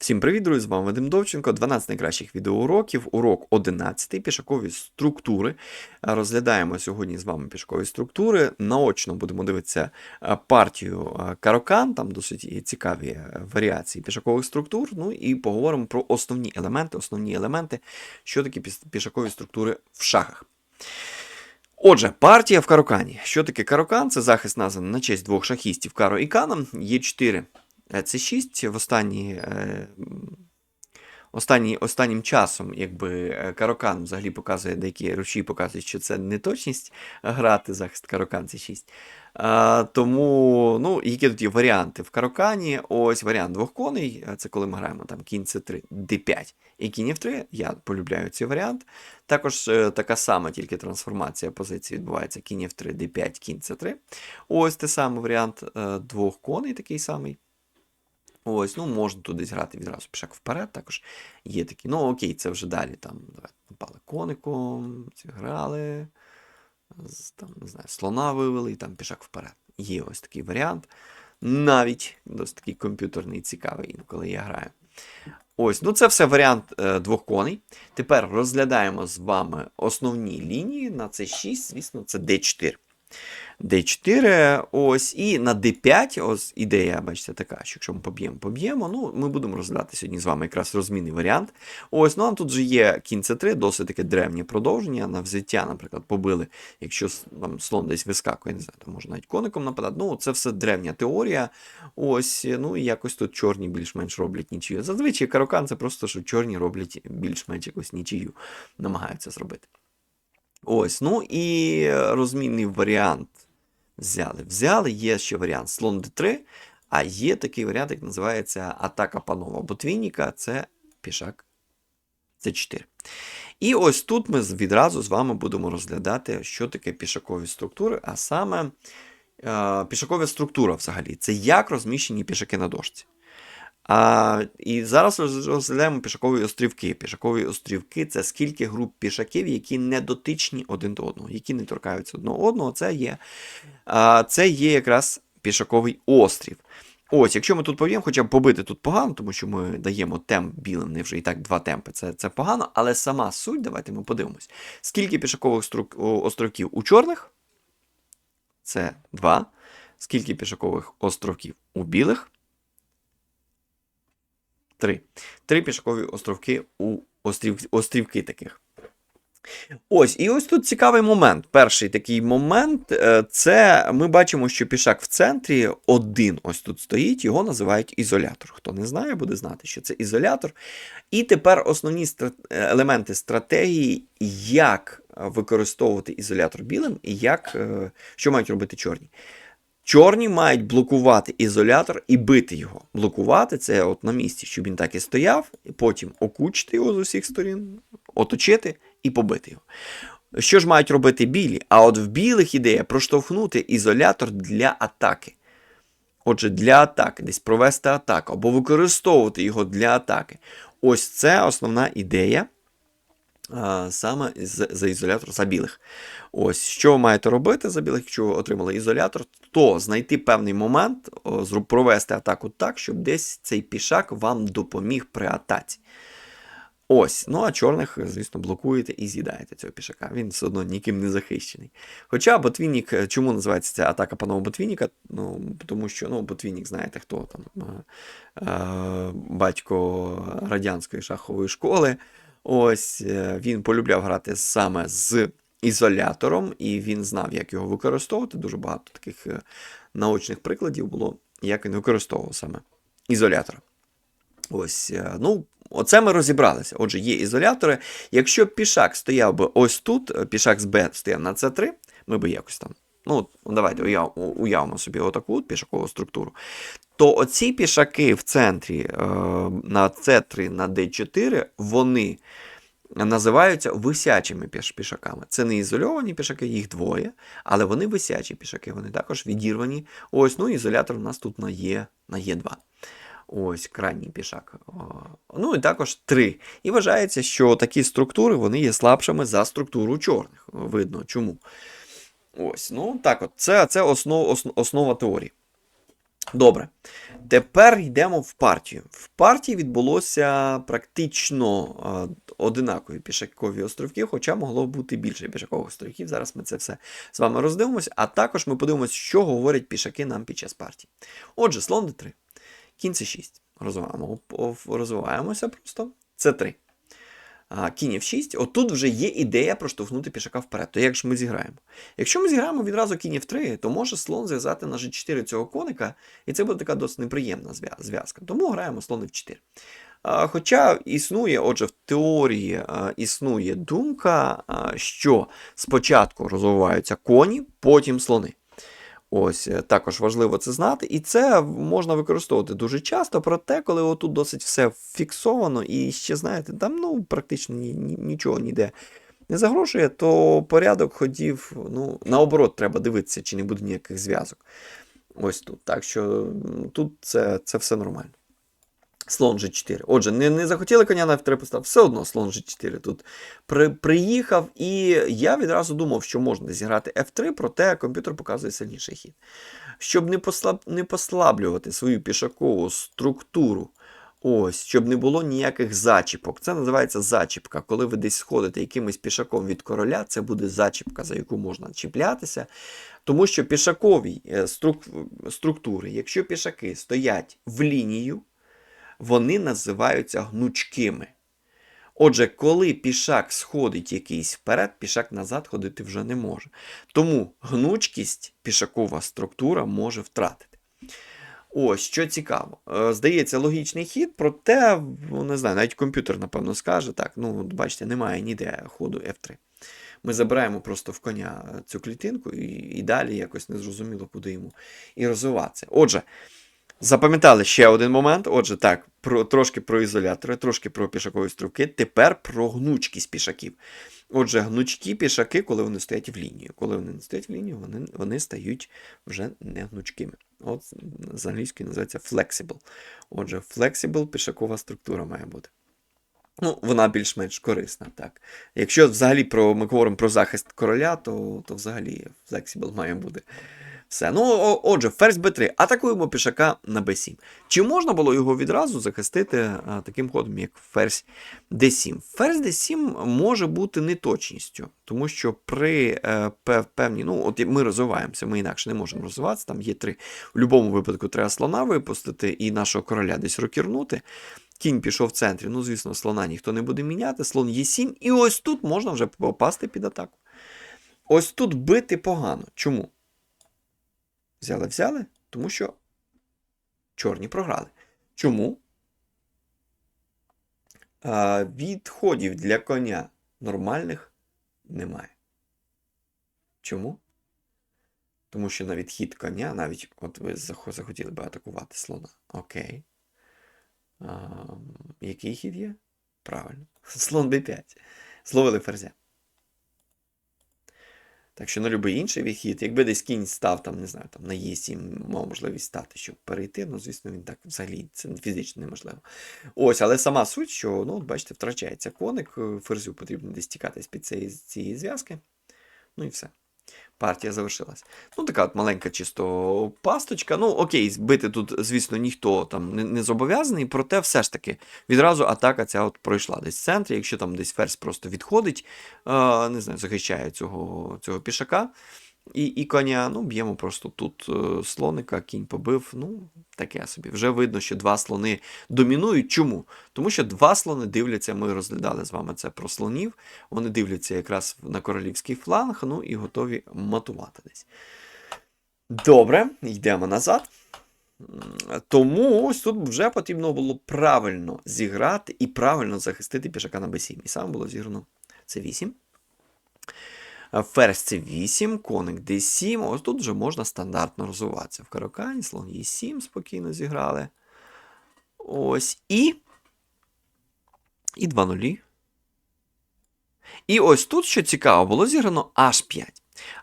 Всім привіт, друзі! З вами Вадим Довченко. 12 найкращих відеоуроків, урок 11 пішакові структури. Розглядаємо сьогодні з вами пішакові структури. Наочно будемо дивитися е, партію е, карокан, там досить цікаві е, варіації пішакових структур. Ну і поговоримо про основні елементи, основні елементи, що такі пішакові структури в шахах. Отже, партія в карокані. Що таке карокан? Це захист названий на честь двох шахістів Каро і Кана. Є 4 це 6 в останні, е, останні, останнім часом, якби е, Карокан взагалі показує, деякі руші показують, що це неточність грати захист Карокан це 6. А, тому, ну, які тут є варіанти в Карокані? Ось варіант двох коней. е, Це коли ми граємо там кінь С3, Д5 і кінь F3. Я полюбляю цей варіант. Також е, така сама, тільки трансформація позиції відбувається кінь F3, Д5, кінь С3. Ось те саме варіант е, двох коней, такий самий. Ось, ну можна тут десь грати відразу пішак вперед, також є такі. Ну, окей, це вже далі. Там напали коником, зіграли, там, не знаю, слона вивели і там пішак вперед. Є ось такий варіант. Навіть досить такий комп'ютерний, цікавий, інколи я граю. Ось, ну це все варіант е, двох коней. Тепер розглядаємо з вами основні лінії. На це 6, звісно, це D4. D4, ось, і на D5, ось ідея, бачите, така, що якщо ми поб'ємо, поб'ємо, ну, ми будемо розглядати сьогодні з вами якраз розмінний варіант. Ось, ну а тут же є кінь C3, досить таке древнє продовження. На взяття, наприклад, побили, якщо там слон десь вискакує, не знаю, то можна навіть коником нападати. Ну, це все древня теорія. Ось, ну і якось тут чорні більш-менш роблять нічию. Зазвичай карокан це просто, що чорні роблять більш-менш якось нічию, намагаються зробити. Ось, ну і розмінний варіант взяли. Взяли, є ще варіант слон d3, а є такий варіант, як називається атака панова ботвінніка, це пішак c4. І ось тут ми відразу з вами будемо розглядати, що таке пішакові структури, а саме е, пішакова структура взагалі. Це як розміщені пішаки на дошці. А, і зараз розглядаємо пішакові острівки. Пішакові острівки це скільки груп пішаків, які не дотичні один до одного, які не торкаються одного одного. Це є, а, це є якраз пішаковий острів. Ось, якщо ми тут поб'ємо, хоча б побити тут погано, тому що ми даємо темп білим, не вже і так два темпи, це, це погано, але сама суть, давайте ми подивимось. Скільки пішакових струк, островків у чорних? Це 2. Скільки пішакових островків у білих? Три. Три пішакові островки у острів, острівки таких. Ось, і ось тут цікавий момент. Перший такий момент е, це ми бачимо, що пішак в центрі один ось тут стоїть, його називають ізолятор. Хто не знає, буде знати, що це ізолятор. І тепер основні стра- елементи стратегії, як використовувати ізолятор білим і як, е, що мають робити чорні. Чорні мають блокувати ізолятор і бити його. Блокувати це от на місці, щоб він так і стояв, і потім окучити його з усіх сторін, оточити і побити його. Що ж мають робити білі? А от в білих ідея проштовхнути ізолятор для атаки. Отже, для атаки, десь провести атаку або використовувати його для атаки. Ось це основна ідея саме за ізолятор за білих. Ось що ви маєте робити за білих, якщо ви отримали ізолятор, то знайти певний момент, провести атаку так, щоб десь цей пішак вам допоміг при атаці. Ось, ну а чорних, звісно, блокуєте і з'їдаєте цього пішака. Він все одно ніким не захищений. Хоча ботвінник, е, чому називається ця атака паного ботвінника? Ну, тому що ну, ботвінник, знаєте, хто там е, е, батько радянської шахової школи. Ось е, він полюбляв грати саме з ізолятором, і він знав, як його використовувати. Дуже багато таких е, наочних прикладів було, як він використовував саме ізолятор. Ось, е, ну, оце ми розібралися. Отже, є ізолятори. Якщо пішак стояв би ось тут, пішак з Б стояв на С3, ми би якось там. Ну, давайте уяв, уявимо собі отаку от пішакову структуру. То оці пішаки в центрі е, на С3, на Д4, вони називаються висячими пішаками. Це не ізольовані пішаки, їх двоє, але вони висячі пішаки, вони також відірвані. Ось, ну, ізолятор у нас тут на Є, на Є2. Ось крайній пішак. Ну і також 3. І вважається, що такі структури вони є слабшими за структуру чорних. Видно чому. Ось, ну так от, це, це основ, ос- основа теорії. Добре. Тепер йдемо в партію. В партії відбулося практично е, одинакові пішакові островки, хоча могло бути більше пішакових островків. Зараз ми це все з вами роздивимося, а також ми подивимося, що говорять пішаки нам під час партії. Отже, слон d3. Кінь c 6. Розвиваємо, розвиваємося просто. Це 3. А, Кінь F6. Отут вже є ідея проштовхнути пішака вперед. То як ж ми зіграємо? Якщо ми зіграємо відразу кінь F3, то може слон зв'язати на G4 цього коника, і це буде така досить неприємна зв'язка. Тому граємо слон F4. Хоча існує, отже, в теорії існує думка, що спочатку розвиваються коні, потім слони. Ось е, також важливо це знати, і це можна використовувати дуже часто, проте, коли отут досить все фіксовано, і ще знаєте, там ну практично ні, ні, нічого ніде не загрожує, то порядок ходів, ну, наоборот, треба дивитися, чи не буде ніяких зв'язок. Ось тут. Так що тут це, це все нормально. Слон G4. Отже, не, не захотіли коня на F3 поставити, все одно слон G4 тут при, приїхав, і я відразу думав, що можна зіграти F3, проте комп'ютер показує сильніший хід. Щоб не, послаб, не послаблювати свою пішакову структуру, ось, щоб не було ніяких зачіпок. Це називається зачіпка. Коли ви десь сходите якимось пішаком від короля, це буде зачіпка, за яку можна чіплятися. Тому що пішакові е, струк- структури, якщо пішаки стоять в лінію, вони називаються гнучкими. Отже, коли пішак сходить якийсь вперед, пішак назад ходити вже не може. Тому гнучкість пішакова структура може втратити. Ось, що цікаво. Е, Здається, логічний хід, проте, ну, не знаю, навіть комп'ютер, напевно, скаже, так, ну, бачите, немає ніде ходу F3. Ми забираємо просто в коня цю клітинку і, і далі якось незрозуміло, куди йому і розвиватися. Отже, Запам'ятали ще один момент. Отже, так, про, трошки про ізолятори, трошки про пішакові стрілки, тепер про гнучкість пішаків. Отже, гнучкі пішаки, коли вони стоять в лінію. Коли вони не стоять в лінію, вони, вони стають вже не гнучкими. От з англійської називається flexible. Отже, flexible пішакова структура має бути. Ну, вона більш-менш корисна, так. Якщо взагалі про, ми говоримо про захист короля, то, то взагалі flexible має бути. Все. Ну, отже, ферзь b3. Атакуємо пішака на b7. Чи можна було його відразу захистити а, таким ходом, як ферзь d7? Ферзь d7 може бути неточністю, тому що при е, певній, ну, от ми розвиваємося, ми інакше не можемо розвиватися. Там є три. В будь-якому випадку треба слона випустити і нашого короля десь рокірнути. Кінь пішов в центрі. Ну, звісно, слона ніхто не буде міняти. Слон Е7. І ось тут можна вже попасти під атаку. Ось тут бити погано. Чому? Взяли, взяли, тому що чорні програли. Чому? А, відходів для коня нормальних немає. Чому? Тому що на відхід коня, навіть от ви захотіли би атакувати слона. Окей. А, який хід є? Правильно. Слон b5. Зловили ферзя. Так що на будь-який інший відхід, якби десь кінь став там, не знаю, там на Е7 мав можливість стати, щоб перейти, ну, звісно, він так взагалі це фізично неможливо. Ось, але сама суть, що, ну, бачите, втрачається коник, е, ферзю потрібно десь тікати з-під цієї, цієї зв'язки. Ну і все. Партія завершилась. Ну, така от маленька чисто пасточка. Ну, окей, збити тут, звісно, ніхто там не, не зобов'язаний, проте все ж таки відразу атака ця от пройшла десь в центрі. Якщо там десь ферзь просто відходить, е, не знаю, захищає цього, цього пішака і, і коня, ну, б'ємо просто тут е, слоника, кінь побив. Ну, таке собі. Вже видно, що два слони домінують. Чому? Тому що два слони дивляться, ми розглядали з вами це про слонів. Вони дивляться якраз на королівський фланг, ну і готові матувати десь. Добре, йдемо назад. Тому ось тут вже потрібно було правильно зіграти і правильно захистити пішака на b7. І саме було зіграно це 8. Ферзь це 8, коник d7. Ось тут вже можна стандартно розвиватися. В каракані, слон e7 спокійно зіграли. Ось і. І 2 нулі. І ось тут, що цікаво, було зіграно H5.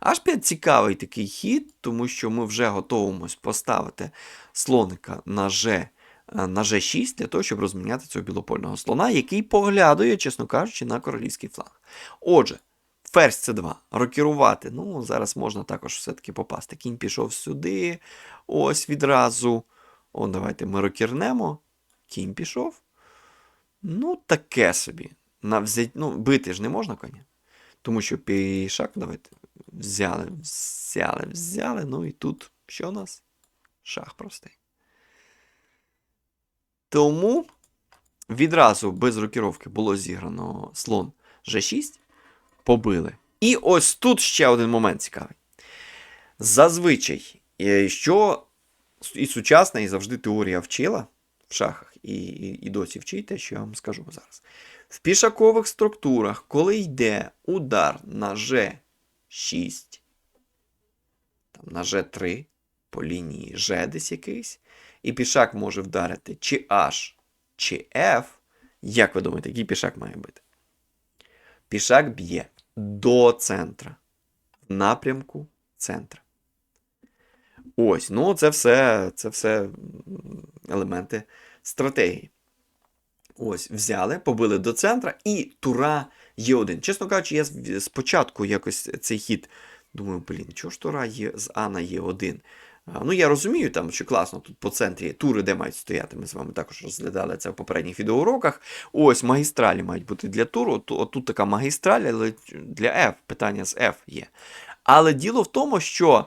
H5 цікавий такий хід, тому що ми вже готуємось поставити слоника на G, на G6 для того, щоб розміняти цього білопольного слона, який поглядує, чесно кажучи, на королівський фланг. Отже, Ферзь С2. Рокірувати. Ну, зараз можна також все-таки попасти. Кінь пішов сюди. Ось відразу. О, давайте ми рокірнемо. Кінь пішов. Ну, таке собі. На. Ну, бити ж не можна коня. Тому що пішак, давайте. Взяли, взяли, взяли. Ну і тут що у нас? Шах простий. Тому відразу без рокіровки було зіграно слон G6. Побили. І ось тут ще один момент цікавий. Зазвичай, е, що і сучасна, і завжди теорія вчила в шахах, і, і, і досі вчить те, що я вам скажу зараз. В пішакових структурах, коли йде удар на G6, там, на G3, по лінії G десь якийсь, і пішак може вдарити чи H, чи F, як ви думаєте, який пішак має бити? Пішак б'є до центра, в напрямку центра. Ось, ну це все, це все елементи стратегії. Ось, взяли, побили до центра, і тура є один. Чесно кажучи, я спочатку якось цей хід думаю, блін, чого ж тура є з А на Є1? Ну, я розумію, там, що класно, тут по центрі тури, де мають стояти. Ми з вами також розглядали це в попередніх відеоуроках. Ось магістралі мають бути для туру. От, от тут така магістраль, але для F, питання з F є. Але діло в тому, що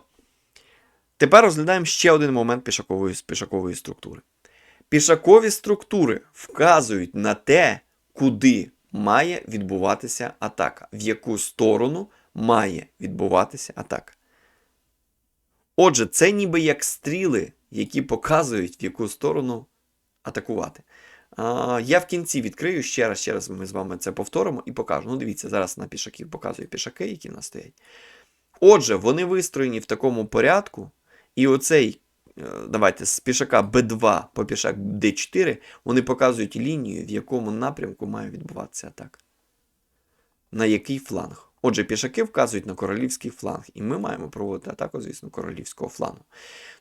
тепер розглядаємо ще один момент пішакової, пішакової структури. Пішакові структури вказують на те, куди має відбуватися атака, в яку сторону має відбуватися атака. Отже, це ніби як стріли, які показують, в яку сторону атакувати. А, я в кінці відкрию ще раз, ще раз ми з вами це повторимо і покажу. Ну, дивіться, зараз на пішаків показую пішаки, які в нас стоять. Отже, вони вистроєні в такому порядку, і оцей, е, давайте, з пішака B2 по пішак D4, вони показують лінію, в якому напрямку має відбуватися атака. На який фланг. Отже, пішаки вказують на королівський фланг, і ми маємо проводити атаку, звісно, королівського флангу.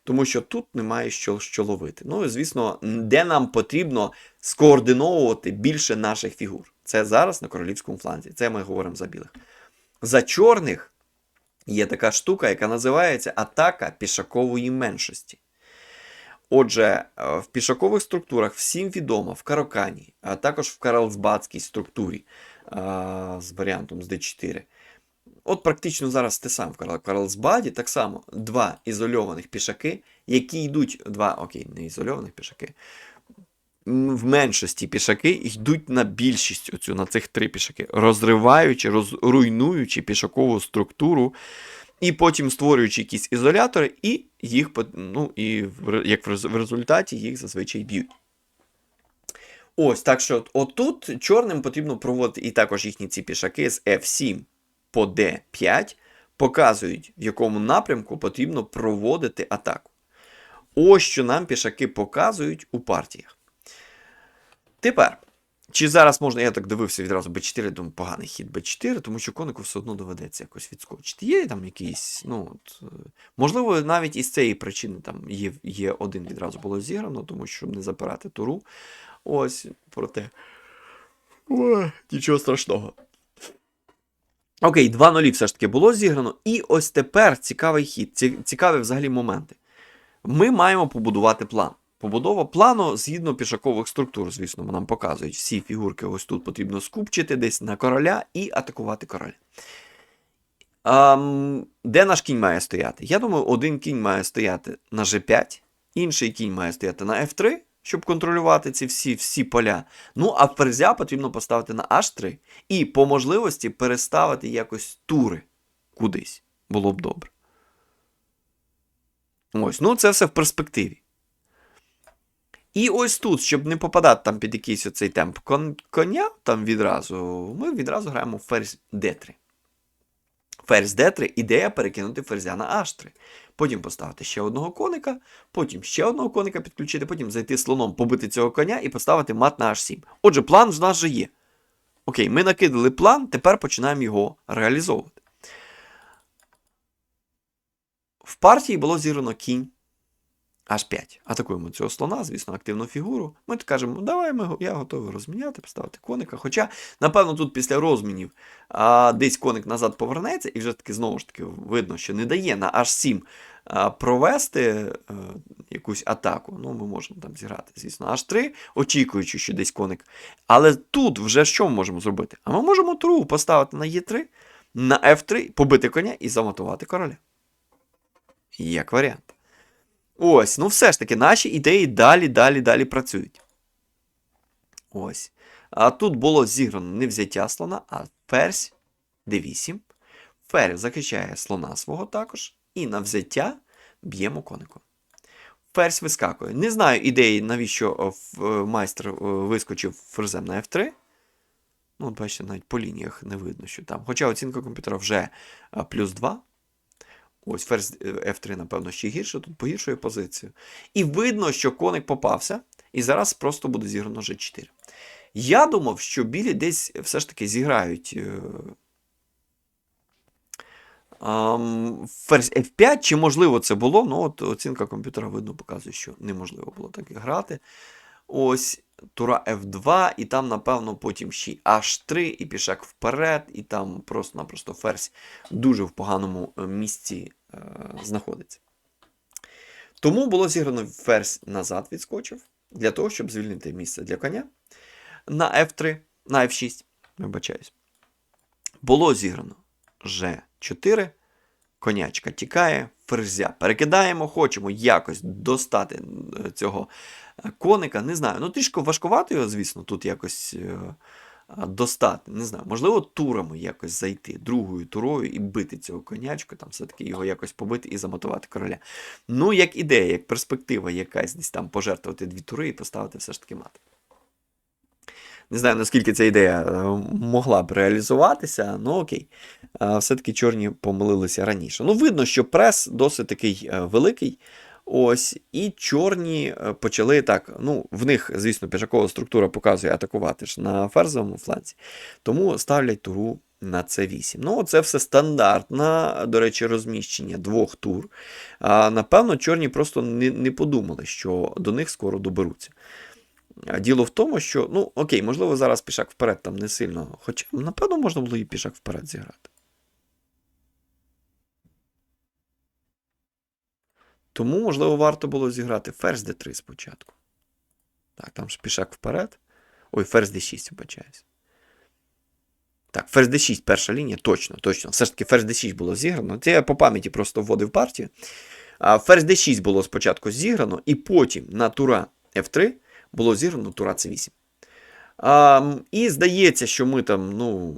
Тому що тут немає що, що ловити. Ну і звісно, де нам потрібно скоординовувати більше наших фігур. Це зараз на королівському фланзі. Це ми говоримо за білих. За чорних є така штука, яка називається атака пішакової меншості. Отже, е, в пішакових структурах всім відомо в Карокані, а також в Карлсбадській структурі з варіантом з D4. От практично зараз те саме в Карлсбаді, так само два ізольованих пішаки, які йдуть, два, окей, не ізольованих пішаки. В меншості пішаки йдуть на більшість оцю, на цих три пішаки, розриваючи, роз, руйнуючи пішакову структуру, і потім створюючи якісь ізолятори, і їх, ну, і як в результаті їх зазвичай б'ють. Ось, так що отут чорним потрібно проводити і також їхні ці пішаки з F7 по D5 показують, в якому напрямку потрібно проводити атаку. Ось що нам пішаки показують у партіях. Тепер, чи зараз можна, я так дивився відразу B4, думаю, поганий хід B4, тому що конику все одно доведеться якось відскочити. Є там якийсь, ну, от, е, можливо, навіть із цієї причини там є, є один відразу було зіграно, тому що щоб не запирати туру. Ось, проте. Ой, нічого страшного. Окей, 2-0 все ж таки було зіграно. І ось тепер цікавий хід, цікаві взагалі моменти. Ми маємо побудувати план. Побудова плану згідно пішакових структур, звісно, нам показують всі фігурки. Ось тут потрібно скупчити десь на короля і атакувати короля. Ам, де наш кінь має стояти? Я думаю, один кінь має стояти на G5, інший кінь має стояти на F3, щоб контролювати ці всі, всі поля. Ну, а ферзя потрібно поставити на H3 і по можливості переставити якось тури кудись. Було б добре. Ось, ну це все в перспективі. І ось тут, щоб не попадати там під якийсь оцей темп кон- коня там відразу, ми відразу граємо ферзь D3. Ферзь D3, ідея перекинути ферзя на H3. Потім поставити ще одного коника, потім ще одного коника підключити, потім зайти слоном, побити цього коня і поставити мат на H7. Отже, план в нас вже є. Окей, ми накидали план, тепер починаємо його реалізовувати. В партії було зіграно кінь H5. Атакуємо цього слона, звісно, активну фігуру. Ми кажемо, «Ну, давай ми, я готовий розміняти, поставити коника. Хоча, напевно, тут після розмінів а, десь коник назад повернеться, і вже таки знову ж таки видно, що не дає на H7 а, провести е, якусь атаку. Ну, ми можемо там зіграти, звісно, H3, очікуючи, що десь коник. Але тут вже що ми можемо зробити? А ми можемо туру поставити на Е3, на F3, побити коня і замотувати короля. Як варіант. Ось, ну все ж таки, наші ідеї далі, далі, далі працюють. Ось. А тут було зіграно не взяття слона, а ферзь d8. Ферзь захищає слона свого також. І на взяття б'ємо коником. Ферзь вискакує. Не знаю ідеї, навіщо ф- е, майстер е, вискочив ферзем на F3. Ну, от бачите, навіть по лініях не видно, що там. Хоча оцінка комп'ютера вже плюс 2. Ось ферзь е, F3, напевно, ще гірше, тут погіршує позицію. І видно, що коник попався, і зараз просто буде зіграно G4. Я думав, що білі десь все ж таки зіграють е, ферзь F5, чи можливо це було, ну от оцінка комп'ютера видно показує, що неможливо було так грати. Ось тура F2, і там, напевно, потім ще H3, і пішак вперед, і там просто-напросто ферзь дуже в поганому е, місці е, знаходиться. Тому було зіграно ферзь назад відскочив, для того, щоб звільнити місце для коня. На F3, на F6, вибачаюсь. Було зіграно G4, конячка тікає, ферзя перекидаємо, хочемо якось достати е, цього е, коника. Не знаю. Ну, трішки важкувато його, звісно, тут якось е, достати. Не знаю, можливо, турами якось зайти, другою турою і бити цього конячку, там все-таки його якось побити і замотувати короля. Ну, як ідея, як перспектива якась десь там пожертвувати дві тури і поставити все ж таки мат. Не знаю, наскільки ця ідея е, могла б реалізуватися, ну окей. Все-таки чорні помилилися раніше. Ну, видно, що прес досить такий е, великий. Ось, і чорні е, почали так. Ну, в них, звісно, пішакова структура показує атакувати ж на ферзовому фланці. Тому ставлять туру на c8. Ну, це все стандартне, до речі, розміщення двох тур. А, напевно, чорні просто не, не подумали, що до них скоро доберуться. Діло в тому, що, ну, окей, можливо, зараз пішак вперед там не сильно. Хоча, напевно, можна було і пішак вперед зіграти. Тому, можливо, варто було зіграти ферзь d3 спочатку. Так, там ж пішак вперед. Ой, ферзь d6, вибачаюсь. Так, ферзь d6, перша лінія, точно, точно. Все ж таки ферзь d6 було зіграно. Це я по пам'яті просто вводив партію. Ферзь d6 було спочатку зіграно, і потім на тура f3 було зіграно тура c8. А, і здається, що ми там, ну,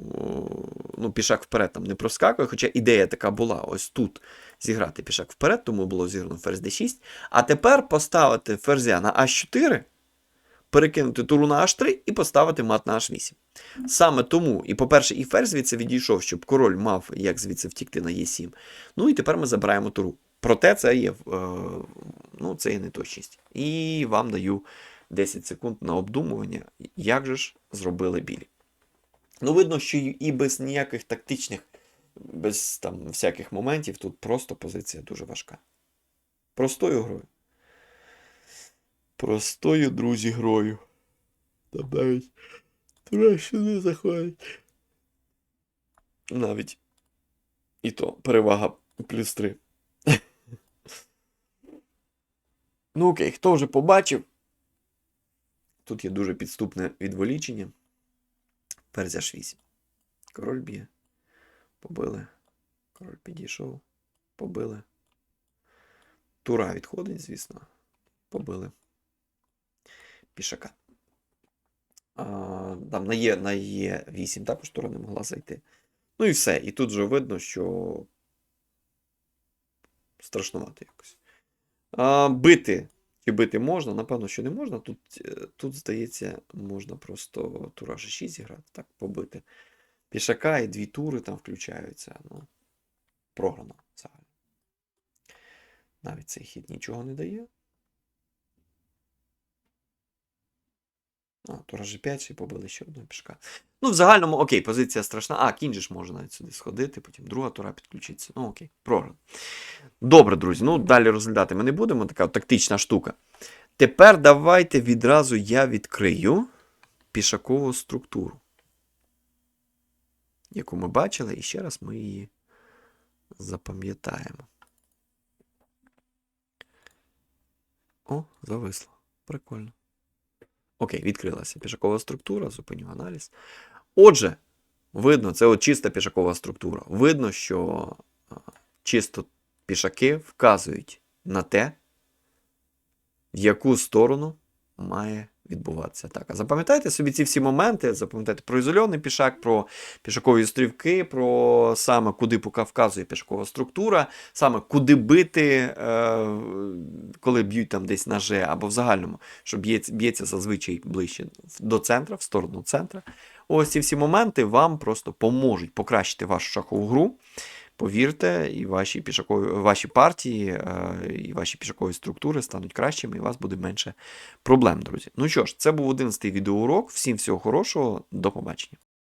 ну, пішак вперед там не проскакує, хоча ідея така була ось тут зіграти пішак вперед, тому було зіграно ферзь d6. А тепер поставити ферзя на h4, перекинути туру на h3 і поставити мат на h8. Саме тому, і, по-перше, і ферзь звідси відійшов, щоб король мав як звідси втікти на e7. Ну і тепер ми забираємо туру. Проте це є, е, ну, це є неточність. І вам даю 10 секунд на обдумування, як же ж зробили білі. Ну, видно, що і без ніяких тактичних, без там всяких моментів, тут просто позиція дуже важка. Простою грою. Простою, друзі, грою. Там навіть краще не заходить. Навіть і то перевага плюс 3. Ну окей, хто вже побачив? Тут є дуже підступне відволічення. Ферзь H8. Король б'є. Побили. Король підійшов. Побили. Тура відходить, звісно. Побили. Пішака. А, там на Є, на Є8 також тура не могла зайти. Ну і все. І тут вже видно, що страшнувато якось. А, бити. Чи бити можна? Напевно, що не можна. Тут, е, тут здається, можна просто тура G6 зіграти, так, побити. Пішака і дві тури там включаються. Ну, програно взагалі. Навіть цей хід нічого не дає. А, тура G5 ще й побили ще одного пішка. Ну, в загальному, окей, позиція страшна. А, кінь ж може навіть сюди сходити, потім друга тура підключиться. Ну, окей, програно. Добре, друзі. Ну, далі розглядати ми не будемо. Така тактична штука. Тепер давайте відразу я відкрию пішакову структуру, яку ми бачили, і ще раз ми її запам'ятаємо. О, зависло. Прикольно. Окей, відкрилася пішакова структура, зупиню аналіз. Отже, видно, це от чиста пішакова структура. Видно, що чисто пішаки вказують на те, в яку сторону має відбуватися атака. Запам'ятайте собі ці всі моменти, запам'ятайте про ізольований пішак, про пішакові стрівки, про саме куди вказує пішакова структура, саме куди бити, е, коли б'ють там десь на Ж, або в загальному, що б'ється, б'ється зазвичай ближче до центра, в сторону центра. Ось ці всі моменти вам просто поможуть покращити вашу шахову гру. Повірте, і ваші пішакові, ваші партії, е, і ваші пішакові структури стануть кращими, і у вас буде менше проблем, друзі. Ну що ж, це був 11-й відеоурок. Всім всього хорошого, до побачення.